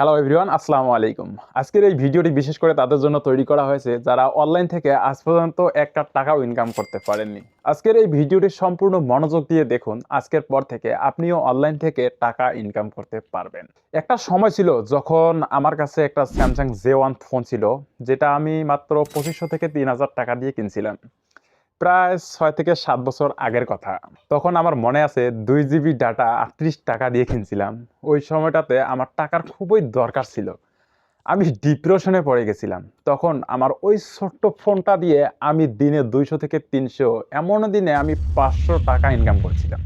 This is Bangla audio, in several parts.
হ্যালো এভরিওয়ান আসসালামু আলাইকুম। আজকের এই ভিডিওটি বিশেষ করে তাদের জন্য তৈরি করা হয়েছে, যারা অনলাইন থেকে আজ পর্যন্ত একটা টাকাও ইনকাম করতে পারেননি। আজকের এই ভিডিওটি সম্পূর্ণ মনোযোগ দিয়ে দেখুন, আজকের পর থেকে আপনিও অনলাইন থেকে টাকা ইনকাম করতে পারবেন। একটা সময় ছিল যখন আমার কাছে একটা স্যামসাং জে ওয়ান ফোন ছিল, যেটা আমি মাত্র পঁচিশশো থেকে তিন হাজার টাকা দিয়ে কিনছিলাম। প্রায় ছয় থেকে সাত বছর আগের কথা। তখন আমার মনে আছে দুই জিবি ডাটা আটত্রিশ টাকা দিয়ে কিনছিলাম। ওই সময়টাতে আমার টাকার খুবই দরকার ছিল। আমি ডিপ্রেশনে পড়ে গেছিলাম। তখন আমার ওই ছোট্ট ফোনটা দিয়ে আমি দিনে দুইশো থেকে তিনশো, এমন দিনে আমি পাঁচশো টাকা ইনকাম করছিলাম।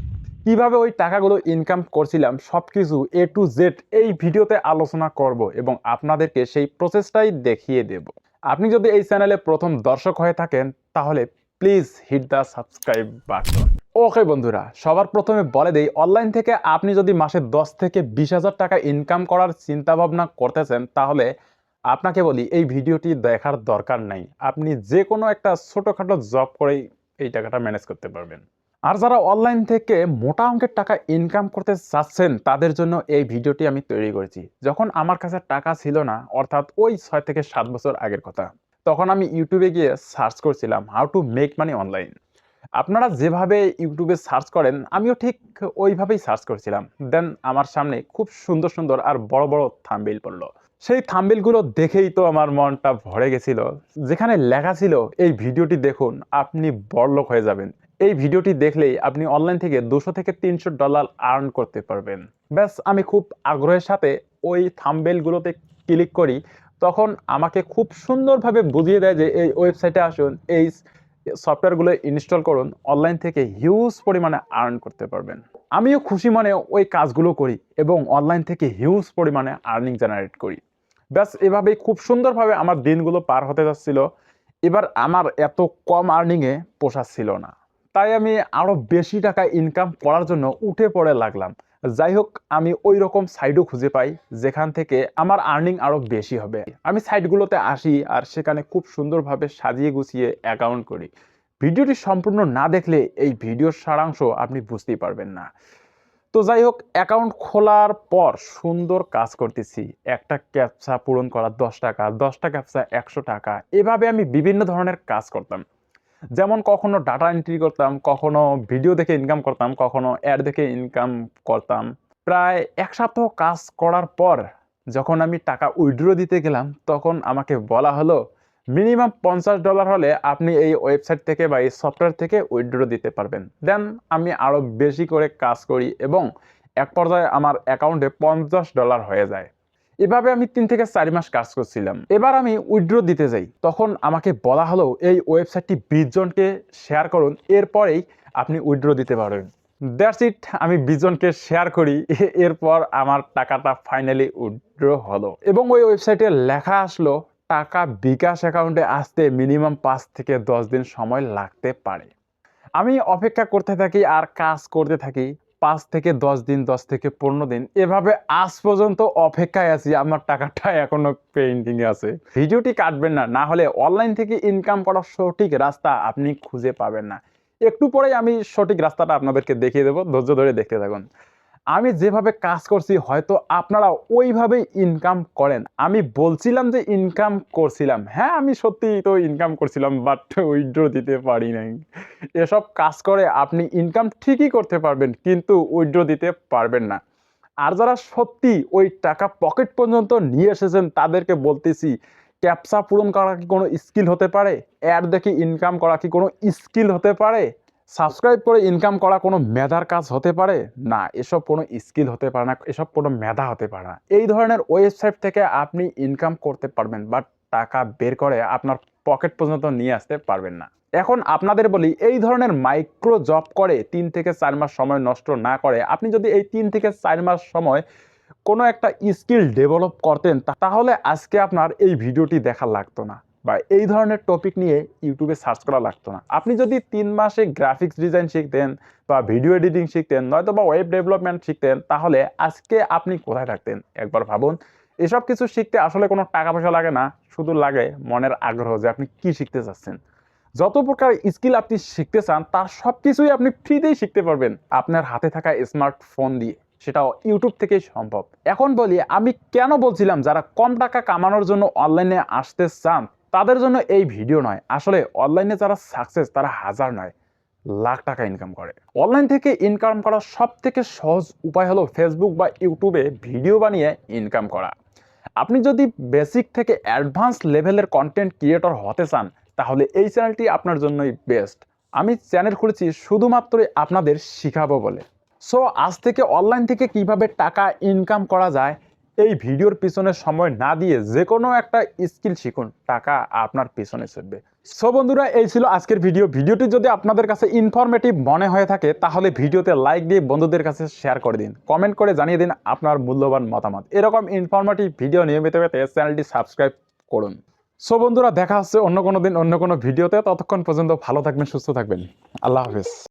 কীভাবে ওই টাকাগুলো ইনকাম করছিলাম সব কিছু এ টু জেড এই ভিডিওতে আলোচনা করব এবং আপনাদেরকে সেই প্রসেসটাই দেখিয়ে দেব। আপনি যদি এই চ্যানেলে প্রথম দর্শক হয়ে থাকেন, তাহলে please hit the subscribe button okay বন্ধুরা, সবার প্রথমে বলে দেই অনলাইন থেকে আপনি যদি মাসে দশ থেকে বিশ হাজার টাকা ইনকাম করার চিন্তা ভাবনা করতেছেন, তাহলে আপনাকে বলি, এই ভিডিওটি দেখার দরকার নাই। আপনি যে কোনো একটা ছোটোখাটো জব করেই এই টাকাটা ম্যানেজ করতে পারবেন। আর যারা অনলাইন থেকে মোটা অঙ্কের টাকা ইনকাম করতে চাচ্ছেন, তাদের জন্য এই ভিডিওটি আমি তৈরি করেছি। যখন আমার কাছে টাকা ছিল না, অর্থাৎ ওই ছয় থেকে সাত বছর আগের কথা। তখন আমি ইউটিউবে গিয়ে সার্চ করছিলাম how to make money online আপনারা যেভাবে ইউটিউবে সার্চ করেন, আমিও ঠিক ওইভাবেই সার্চ করছিলাম। দেন আমার সামনে খুব সুন্দর সুন্দর আর বড় বড় থাম্বেল পড়ল। সেই থাম্বেলগুলো দেখেই তো আমার মনটা ভরে গেছিল। যেখানে লেখা ছিল, এই ভিডিওটি দেখুন, আপনি বড়লোক হয়ে যাবেন। এই ভিডিওটি দেখলেই আপনি অনলাইন থেকে দুশো থেকে তিনশো ডলার আর্ন করতে পারবেন। ব্যাস, আমি খুব আগ্রহের সাথে ওই থাম্বেলগুলোতে ক্লিক করি তখন আমাকে খুব সুন্দরভাবে বুঝিয়ে দেয় যে এই ওয়েবসাইটে আসুন, এই সফটওয়্যারগুলো ইনস্টল করুন অনলাইন থেকে হিউজ পরিমাণে আর্ন করতে পারবেন। আমিও খুশি মানে ওই কাজগুলো করি এবং অনলাইন থেকে হিউজ পরিমাণে আর্নিং জেনারেট করি। ব্যাস, এভাবেই খুব সুন্দরভাবে আমার দিনগুলো পার হতে যাচ্ছিল। এবার আমার এত কম আর্নিংয়ে পোষাচ্ছিল না। তাই আমি আরও বেশি টাকা ইনকাম করার জন্য উঠে পড়ে লাগলাম। যাই হোক আমি ওই রকম সাইটও খুঁজে পাই যেখান থেকে আমার আর্নিং আরও বেশি হবে। আমি সাইটগুলোতে আসি আর সেখানে খুব সুন্দরভাবে সাজিয়ে গুছিয়ে অ্যাকাউন্ট করি। ভিডিওটি সম্পূর্ণ না দেখলে এই ভিডিওর সারাংশ আপনি বুঝতেই পারবেন না। তো যাই হোক অ্যাকাউন্ট খোলার পর সুন্দর কাজ করতেছি। একটা ক্যাপসা পূরণ করা দশ টাকা, দশটা ক্যাপসা একশো টাকা। এভাবে আমি বিভিন্ন ধরনের কাজ করতাম। যেমন কখনো ডাটা এন্ট্রি করতাম, কখনো ভিডিও দেখে ইনকাম করতাম, কখনো অ্যাড দেখে ইনকাম করতাম। প্রায় এক সপ্তাহ কাজ করার পর যখন আমি টাকা উইড্রো দিতে গেলাম, তখন আমাকে বলা হলো মিনিমাম পঞ্চাশ ডলার হলে আপনি এই ওয়েবসাইট থেকে বা এই সফটওয়্যার থেকে উইড্রো দিতে পারবেন। দেন আমি আরও বেশি করে কাজ করি এবং এক পর্যায়ে আমার অ্যাকাউন্টে পঞ্চাশ ডলার হয়ে যায়। এভাবে আমি তিন থেকে চার মাস কাজ করছিলাম। এবার আমি উইড্রো দিতে যাই। তখন আমাকে বলা হলো, এই ওয়েবসাইটটি বিশ জনকে শেয়ার করুন। এরপরেই আপনি উইড্রো দিতে পারেন দ্যাটস ইট আমি বিশ জনকে শেয়ার করি। এরপর আমার টাকাটা ফাইনালি উইড্রো হলো। এবং ওই ওয়েবসাইটে লেখা আসলো, টাকা বিকাশ অ্যাকাউন্টে আসতে মিনিমাম পাঁচ থেকে দশ দিন সময় লাগতে পারে। আমি অপেক্ষা করতে থাকি আর কাজ করতে থাকি। পাঁচ থেকে দশ দিন, দশ থেকে পনেরো দিন, এভাবে আজ পর্যন্ত অপেক্ষায় আছি, আমার টাকাটা এখনও পেন্টিংয়ে আছে। ভিডিওটি কাটবেন না না হলে অনলাইন থেকে ইনকাম করার সঠিক রাস্তা আপনি খুঁজে পাবেন না। একটু পরে আমি সঠিক রাস্তাটা আপনাদেরকে দেখিয়ে দেবো, ধৈর্য ধরে দেখতে থাকুন। আমি যেভাবে কাজ করছি, হয়তো আপনারা ওইভাবেই ইনকাম করেন। আমি বলছিলাম যে ইনকাম করছিলাম। হ্যাঁ আমি সত্যিই তো ইনকাম করছিলাম বাট উইড্রো দিতে পারি নাই। এসব কাজ করে আপনি ইনকাম ঠিকই করতে পারবেন, কিন্তু উইড্রো দিতে পারবেন না। আর যারা সত্যি ওই টাকা পকেট পর্যন্ত নিয়ে এসেছেন, তাদেরকে বলতেছি ক্যাপসা পূরণ করা কি কোনো স্কিল হতে পারে? অ্যাড দেখে ইনকাম করা কি কোনো স্কিল হতে পারে? সাবস্ক্রাইব করে ইনকাম করা কোনো মেধার কাজ হতে পারে? না, এসব কোনো স্কিল হতে পারে না, এসব কোনো মেধা হতে পারে না। এই ধরনের ওয়েবসাইট থেকে আপনি ইনকাম করতে পারবেন বাট টাকা বের করে আপনার পকেট পর্যন্ত নিয়ে আসতে পারবেন না। এখন আপনাদের বলি, এই ধরনের মাইক্রো জব করে তিন থেকে চার মাস সময় নষ্ট না করে, আপনি যদি এই তিন থেকে চার মাস সময় কোনো একটা স্কিল ডেভেলপ করতেন তাহলে আজকে আপনার এই ভিডিওটি দেখা লাগতো না। বা এই ধরনের টপিক নিয়ে ইউটিউবে সার্চ করা লাগতো না। আপনি যদি তিন মাসে গ্রাফিক্স ডিজাইন শিখতেন বা ভিডিও এডিটিং শিখতেন নয়তো বা ওয়েব ডেভেলপমেন্ট শিখতেন, তাহলে আজকে আপনি কোথায় থাকতেন? একবার ভাবুন। এসব কিছু শিখতে আসলে কোনো টাকা পয়সা লাগে না, শুধু লাগে মনের আগ্রহ যে আপনি কি শিখতে চাচ্ছেন। যত প্রকার স্কিল আপনি শিখতে চান, তার সব কিছুই আপনি ফ্রিতেই শিখতে পারবেন আপনার হাতে থাকা স্মার্টফোন দিয়ে। সেটাও ইউটিউব থেকেই সম্ভব। এখন বলি, আমি কেন বলছিলাম যারা কম টাকা কামানোর জন্য অনলাইনে আসতে চান তাদের জন্য এই ভিডিও নয়। আসলে অনলাইনে যারা সাকসেস তারা হাজার নয়, লাখ টাকা ইনকাম করে। অনলাইন থেকে ইনকাম করার সব থেকে সহজ উপায় হলো ফেসবুক বা ইউটিউবে ভিডিও বানিয়ে ইনকাম করা। আপনি যদি বেসিক থেকে অ্যাডভান্স লেভেলের কন্টেন্ট ক্রিয়েটর হতে চান, তাহলে এই চ্যানেলটি আপনার জন্যই বেস্ট আমি চ্যানেল খুলেছি শুধুমাত্রই আপনাদের শিখাবো বলে। সো আজ থেকে অনলাইন থেকে কীভাবে টাকা ইনকাম করা যায় এই ভিডিওর পিছনে সময় না দিয়ে যে কোনো একটা স্কিল শিখুন, টাকা আপনার পিছনে চলবে সো বন্ধুরা, এই ছিল আজকের ভিডিও। ভিডিওটি যদি আপনাদের কাছে ইনফরমেটিভ মনে হয়ে থাকে, তাহলে ভিডিওতে লাইক দিয়ে বন্ধুদের কাছে শেয়ার করে দিন। কমেন্ট করে জানিয়ে দিন আপনার মূল্যবান মতামত। এরকম ইনফরমেটিভ ভিডিও নিয়মিত পেতে চ্যানেলটি সাবস্ক্রাইব করুন। সো বন্ধুরা, দেখা হচ্ছে অন্য কোনো দিন অন্য কোনো ভিডিওতে। ততক্ষণ পর্যন্ত ভালো থাকবেন, সুস্থ থাকবেন। আল্লাহ হাফিজ।